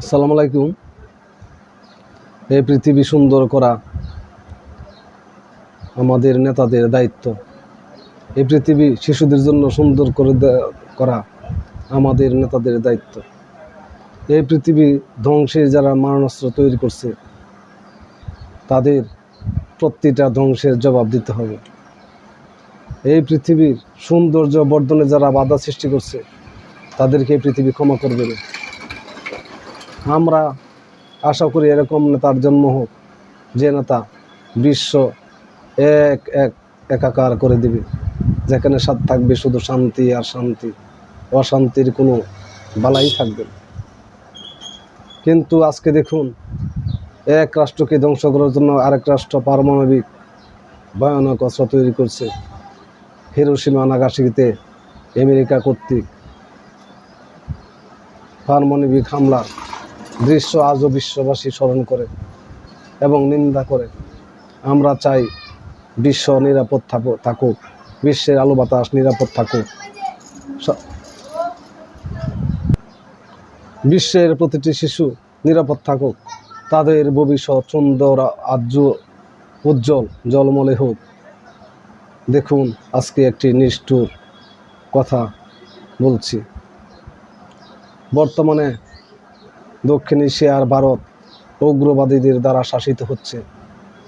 আসসালামু আলাইকুম। এই পৃথিবী সুন্দর করা আমাদের নেতাদের দায়িত্ব। এই পৃথিবী শিশুদের জন্য সুন্দর করে করা আমাদের নেতাদের দায়িত্ব। এই পৃথিবী ধ্বংসে যারা মারণাস্ত্র তৈরি করছে, তাদের প্রতিটা ধ্বংসের জবাব দিতে হবে। এই পৃথিবীর সৌন্দর্য বর্ধনে যারা বাধা সৃষ্টি করছে, তাদেরকে এই পৃথিবী ক্ষমা করবে না আমরা আশা করি এরকম নেতার জন্ম হোক, যে নেতা বিশ্ব এক এক, একাকার করে দিবে, যেখানে সাথ থাকবে শুধু শান্তি আর শান্তি, অশান্তির কোনো বালাই থাকবে। কিন্তু আজকে দেখুন, এক রাষ্ট্রকে ধ্বংস করার জন্য আরেক রাষ্ট্র পারমাণবিক ভয়ানক অস্ত্র তৈরি করছে হিরোসীমা নাগাসাকিতে আমেরিকা কর্তৃক পারমাণবিক হামলা দৃশ্য আজও বিশ্ববাসী স্মরণ করে এবং নিন্দা করে। আমরা চাই বিশ্ব নিরাপদ থাকো- থাকুক, বিশ্বের আলো বাতাস নিরাপদ থাকুক। বিশ্বের প্রতিটি শিশু নিরাপদ থাকুক, তাদের ভবিষ্যৎ সুন্দর, আর্য, উজ্জ্বল, জলমলে হোক। দেখুন, আজকে একটি নিষ্ঠুর কথা বলছি। বর্তমানে দক্ষিণ এশিয়ার ভারত উগ্রবাদীদের দ্বারা শাসিত হচ্ছে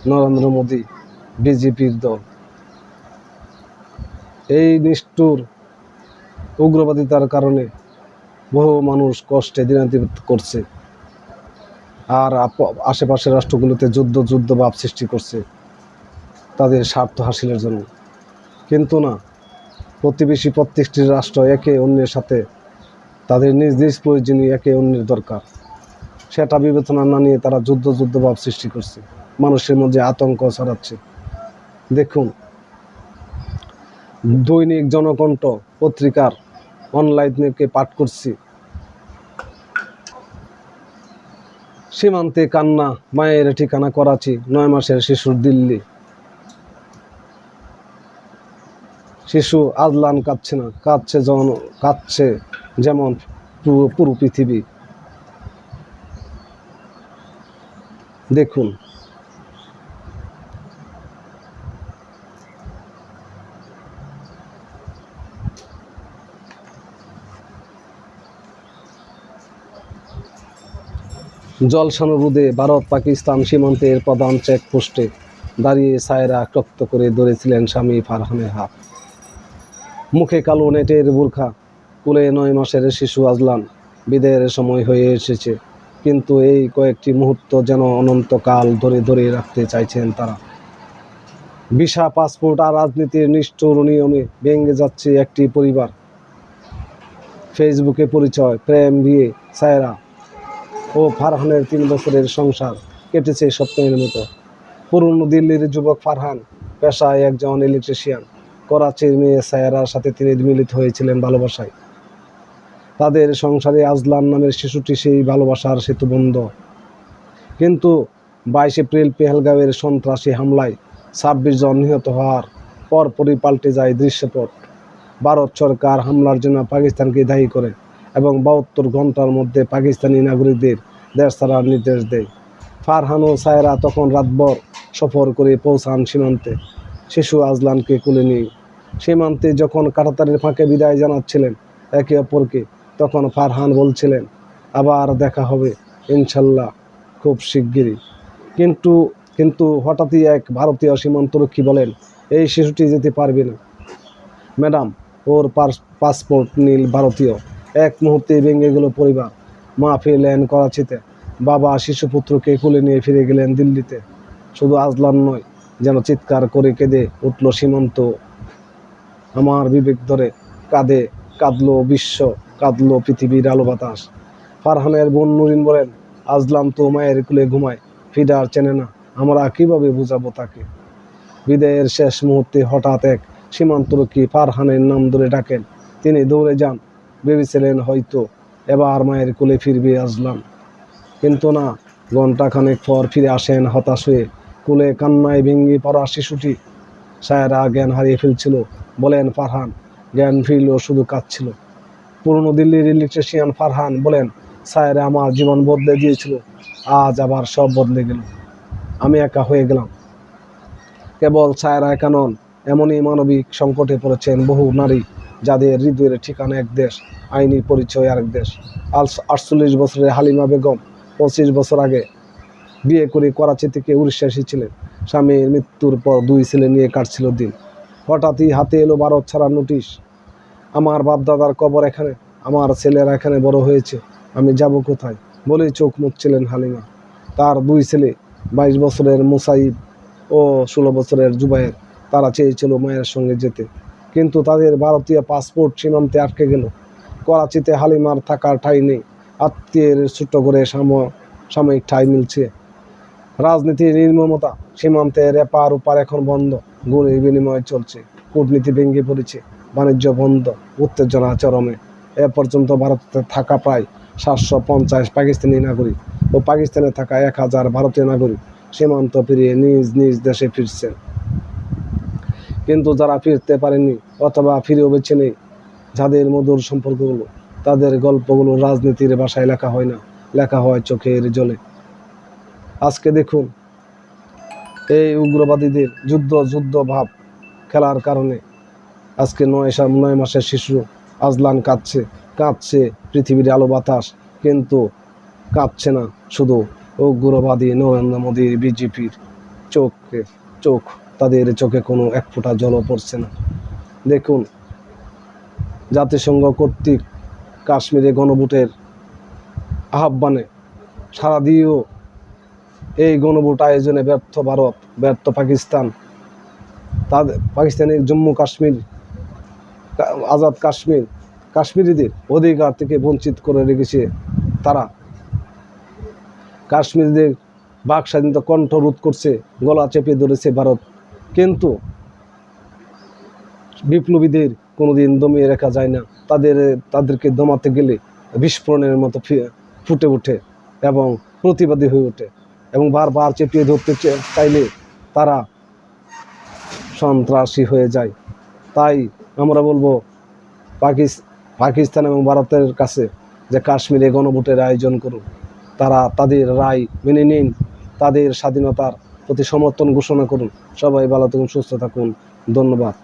নরেন্দ্র মোদী বিজেপির দল। এই নিষ্ঠুর উগ্রবাদিতার কারণে বহু মানুষ কষ্টে দিনাতিপাত করছে আর আশেপাশের রাষ্ট্রগুলোতে যুদ্ধ যুদ্ধ ভাব সৃষ্টি করছে তাদের স্বার্থ হাসিলের জন্য। কিন্তু না, প্রতিবেশী প্রত্যেকটি রাষ্ট্র একে অন্যের সাথে তাদের নিজ নিজ প্রয়োজনীয় একে অন্যের দরকার। সেটা বিবেচনা না নিয়ে তারা যুদ্ধ যুদ্ধ ভাব সৃষ্টি করছে। মানুষের মধ্যে আতঙ্ক ছড়াচ্ছে। দেখুন, দৈনিক জনকণ্ঠ পত্রিকার অনলাইনকে পাঠ করছি। সীমান্তে কান্না, মায়ের ঠিকানা করাচি, নয় মাসের শিশুর দিল্লি। শিশু আজলান কাঁদছে না, কাঁদছে জন, কাঁদছে যেমন পুরো পৃথিবী। দেখুন। জলসানো রোদে ভারত পাকিস্তান সীমান্তের প্রধান চেকপোস্টে দাঁড়িয়ে সায়রা ক্রক্ত করে ধরেছিলেন স্বামী ফারহানের হাত। মুখে কালো নেটের বোরখা, কুলে নয় মাসের শিশু আজলান বিদায়ের সময় হয়ে এসেছে। কিন্তু এই কয়েকটি মুহূর্ত যেন অনন্তকাল ধরে ধরে রাখতে চাইছেন তারা। ভিসা, পাসপোর্ট আর রাজনীতির নিষ্ঠুর নিয়মে ভেঙে যাচ্ছে একটি পরিবার। ফেসবুকে পরিচয়, প্রেম, বিয়ে, সায়রা ও ফারহানের তিন বছরের সংসার কেটেছে স্বপ্নের মতো। পুরনো দিল্লির যুবক ফারহান পেশায় একজন ইলেকট্রিশিয়ান করাচির মেয়ে সায়রার সাথে তিনি মিলিত হয়েছিলেন ভালোবাসায়। তাদের সংসারে আজলান নামের শিশুটি সেই ভালোবাসার সেতুবন্ধ কিন্তু বাইশ এপ্রিল পেহেলগাঁওয়ের সন্ত্রাসী হামলায় ছাব্বিশ জন নিহত হওয়ার পরপরই পাল্টে যায় দৃশ্যপট। ভারত সরকার হামলার জন্য পাকিস্তানকে দায়ী করে এবং বাহাত্তর ঘণ্টার মধ্যে পাকিস্তানি নাগরিকদের দেশ ছাড়ার নির্দেশ দেয়। ফারহান ও সায়রা তখন রাতভর সফর করে পৌঁছান সীমান্তে। শিশু আজলানকে কুলে নিয়ে সীমান্তে যখন কাটাতারের ফাঁকে বিদায় জানাচ্ছিলেন, একে অপরকে তখন ফারহান বলছিলেন, আবার দেখা হবে, ইনশাল্লাহ, খুব শিগগিরই। কিন্তু কিন্তু হঠাৎই এক ভারতীয় সীমান্তরক্ষী বলেন, এই শিশুটি যেতে পারবে না। ম্যাডাম, ওর পাস- পাসপোর্ট নীল ভারতীয়। এক মুহূর্তে ভেঙে গেল পরিবার। মা ফিরলেন করাচিতে বাবা শিশুপুত্রকে কোলে নিয়ে ফিরে গেলেন দিল্লিতে। শুধু আজলান নয়, যেন চিৎকার করে কেঁদে উঠল সীমান্ত। আমার বিবেক ধরে কাঁদে কাঁদলো বিশ্ব, কাঁদলো পৃথিবীর আলো বাতাস। ফারহানের বোন নুরিন বলেন, আজলাম তো মায়ের কুলে ঘুমায় ফিডার চেনে না, আমরা কীভাবে বুঝাবো তাকে? বিদায়ের শেষ মুহূর্তে হঠাৎ এক সীমান্তরক্ষী ফারহানের নাম ধরে ডাকেন, তিনি দৌড়ে যান ভেবেছিলেন হয়তো, এবার মায়ের কোলে ফিরবে আজলাম। কিন্তু না, ঘণ্টাখানেক পর ফিরে আসেন হতাশ হয়ে, কোলে কান্নায় ভেঙে পড়া শিশুটি। সায়রা জ্ঞান হারিয়ে ফেলছিল, বলেন, ফারহান জ্ঞান ফিরল শুধু কাঁদছিল। পুরনো দিল্লির ইলেকট্রিশিয়ান ফারহান বলেন, সায়রা, আমার জীবন বদলে দিয়েছিল, আজ আবার সব বদলে গেল। আমি একা হয়ে গেলাম। কেবল ছায়রা একা নন, এমনই মানবিক সংকটে পড়েছেন বহু নারী, যাদের হৃদয়ের ঠিকানা এক দেশ, আইনি পরিচয় আরেক দেশ। আটচল্লিশ বছরের হালিমা বেগম পঁচিশ বছর আগে বিয়ে করে করাচি থেকে উড়িষ্যা এসেছিলেন। স্বামীর মৃত্যুর পর দুই ছেলে নিয়ে কাটছিল দিন। হঠাৎই হাতে এলো ভারত ছাড়া নোটিশ। আমার বাপদাদার কবর এখানে, আমার ছেলেরা এখানে বড় হয়েছে, আমি যাব কোথায়? বলেই চোখ মুছছিলেন হালিমা। তার দুই ছেলে, বাইশ বছরের মুসাইব ও ষোলো বছরের জুবায়ের, তারা চেয়েছিল মায়ের সঙ্গে যেতে। কিন্তু তাদের ভারতীয় পাসপোর্ট সীমান্তে আটকে গেল। করাচিতে হালিমার থাকার ঠাঁই নেই। আত্মীয়ের ছোট্ট করে সাম, সাময়িক ঠাঁই মিলছে। রাজনীতির নির্মমতা সীমান্তের এপার ওপার এখন বন্ধ। গুণের বিনিময় চলছে। কূটনীতি ভেঙে পড়েছে, বাণিজ্য বন্ধ, উত্তেজনা চরমে এ পর্যন্ত ভারতে থাকা প্রায় সাতশো পঞ্চাশ পাকিস্তানি নাগরিক ও পাকিস্তানে থাকা এক হাজার ভারতীয় নাগরিক সীমান্ত পেরিয়ে নিজ নিজ দেশে ফিরছেন। কিন্তু যারা ফিরতে পারেনি অথবা ফিরেও বেছে নেই, যাদের মধুর সম্পর্কগুলো, তাদের গল্পগুলো রাজনীতির ভাষায় লেখা হয় না, লেখা হয় চোখের জলে। আজকে দেখুন এই উগ্রবাদীদের যুদ্ধ যুদ্ধ ভাব খেলার কারণে আজকে নয় নয় মাসের শিশু আজলান কাঁদছে কাঁদছে পৃথিবীর আলো বাতাস, কিন্তু কাঁদছে না শুধু উগ্রবাদী নরেন্দ্র মোদীর বিজেপির চোখে চোখ। তাদের চোখে কোনো এক ফোঁটা জলও পড়ছে না। দেখুন, জাতিসংঘ কর্তৃক কাশ্মীরে গণভোটের আহ্বানে সারা দিয়েও এই গণভোট আয়োজনে ব্যর্থ ভারত, ব্যর্থ পাকিস্তান। তাদের পাকিস্তানের জম্মু কাশ্মীর আজাদ কাশ্মীর, কাশ্মীরিদের অধিকার থেকে বঞ্চিত করে রেখেছে তারা। কাশ্মীরিদের বাক স্বাধীনতা কণ্ঠ রোধ করছে, গলা চেপে ধরেছে ভারত। কিন্তু বিপ্লবীদের কোনোদিন দমিয়ে রাখা যায় না। তাদের, তাদেরকে দমাতে গেলে বিস্ফোরণের মতো ফুটে ওঠে এবং প্রতিবাদী হয়ে ওঠে। এবং বারবার চেপিয়ে ধরতে চাইলে তারা সন্ত্রাসী হয়ে যায়। তাই আমরা বলব, পাকিস পাকিস্তান এবং ভারতের কাছে যে কাশ্মীরে গণভোটের আয়োজন করুন, তারা তাদের রায় মেনে নিন, তাদের স্বাধীনতার প্রতি সমর্থন ঘোষণা করুন। সবাই ভালো থাকুন, সুস্থ থাকুন। ধন্যবাদ।